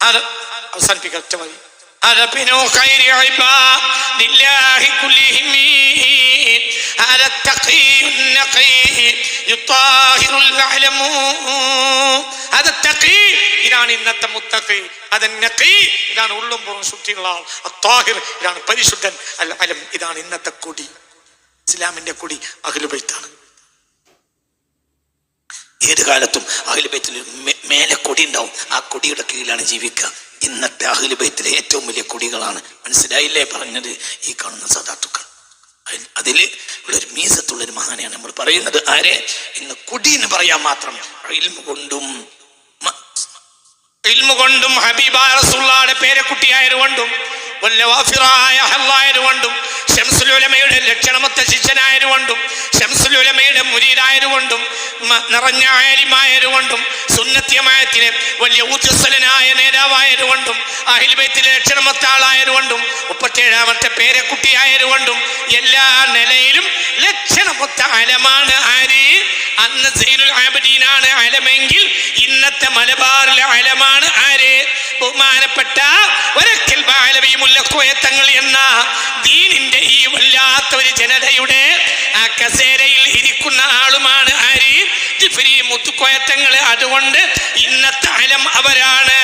അത് അവസാനിപ്പിക്കാം ഒറ്റ മതി هذا بنو خير عباد الله كلهم هذا التقي النقي يطاهر العلم هذا التقي ഇതാണ് ഇന്നത്തെ മുത്തഖി അത് നഖി ഇതാണ് ഉള്ളും പുറം ശുദ്ധിയുള്ള ആൾ അത്താഹിർ ഇതാണ് പരിശുദ്ധൻ അൽ അലം ഇതാണ് ഇന്നത്തെ കൊടി ഇസ്ലാമിന്റെ കൊടി അഖിലുബൈത്താണ് ഏത് കാലത്തും അഖിലുബൈത്തിൽ മേലെ കൊടി ഉണ്ടാവും ആ കൊടിയുടെ കീഴിലാണ് ജീവിക്കുക. ഇന്നത്തെ അഖിലുബൈത്തിലെ ഏറ്റവും വലിയ കൊടികളാണ്. മനസ്സിലായില്ലേ പറഞ്ഞത് ഈ കാണുന്ന സദാത്തുക്കൾ? അതിൽ ഉള്ളൊരു മീസത്തുള്ളൊരു മഹാനെയാണ് നമ്മൾ പറയുന്നത്. ആരെ? ഇന്ന് കൊടി എന്ന് പറയാൻ മാത്രം. കൊണ്ടും കൊണ്ടും ഹബീബായ റസൂലുള്ളാഹിയുടെ പേരക്കുട്ടിയായതുകൊണ്ടും വല്ലവാഫിറായ ഹല്ലായതുകൊണ്ടും ഷംസുലുലമയുടെ ലക്ഷണമൊത്ത ശിഷ്യനായതുകൊണ്ടും ഷംസുലുലമയുടെ മുരീരായതുകൊണ്ടും നിറഞ്ഞ ആരിമായതുകൊണ്ടും സുന്നത്യമായത്തിന് വലിയ ഊർജസ്വലനായ നേതാവായതുകൊണ്ടും അഹിൽബൈത്തിലെ ലക്ഷണമൊത്താളായതുകൊണ്ടും മുപ്പത്തേഴാമത്തെ പേരക്കുട്ടിയായതുകൊണ്ടും എല്ലാ നിലയിലും ലക്ഷണമൊത്ത അലമാണ് ആര്? അന്ന് സൈനുൽ ആബദീനാണ് അലമെങ്കിൽ ഇന്നത്തെ മലബാറിലെ അലമാണ് ആര്? ബഹുമാനപ്പെട്ട ഒരക്കൽ ബാലവി കുഴത്തങ്ങൾ എന്ന ദീനിന്റെ ഈ വല്ലാത്ത ഒരു ജനതയുടെ ആ കസേരയിൽ ഇരിക്കുന്ന ആളുമാണ് ആര്? ജിഫരി മുത്തുക്കോയത്തങ്ങൾ. അതുകൊണ്ട് ഇന്നത്തെ അലം അവരാണ്.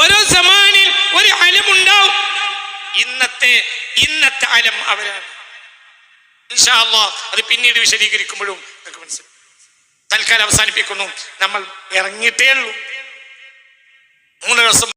ഓരോ സമാനിൽ ഒരു അലമുണ്ടാവും. ഇന്നത്തെ ഇന്നത്തെ അലം അവരാണ്. അത് പിന്നീട് വിശദീകരിക്കുമ്പോഴും നിങ്ങൾക്ക് മനസ്സിലാക്കും തൽക്കാലം അവസാനിപ്പിക്കുന്നു. നമ്മൾ ഇറങ്ങിയിട്ടേ ഉള്ളൂ. മൂന്ന് ദിവസം